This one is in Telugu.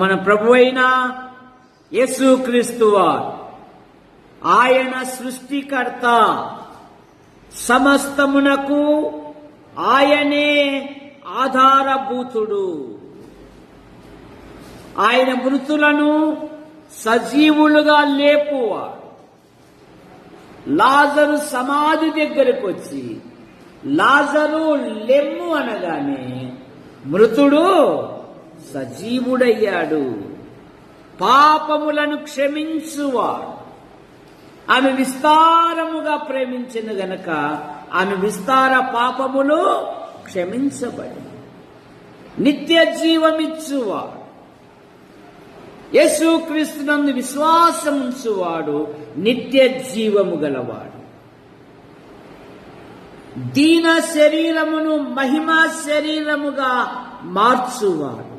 మన ప్రభు అయిన యేసుక్రీస్తు ఆయన సృష్టికర్త. సమస్తమునకు ఆయనే ఆధారభూతుడు. ఆయన మృతులను సజీవులుగా లేపువాడు. లాజరు సమాధి దగ్గరకు వచ్చి లాజరు లెమ్ము అనగానే మృతుడు సజీవుడయ్యాడు. పాపములను క్షమించువాడు. ఆమె విస్తారముగా ప్రేమించిన గనక ఆమె విస్తార పాపములు క్షమించబడి నిత్య జీవమిచ్చువాడు. యేసుక్రీస్తునందు విశ్వాసముంచువాడు నిత్య జీవము గలవాడు. దీన శరీరమును మహిమా శరీరముగా మార్చువాడు.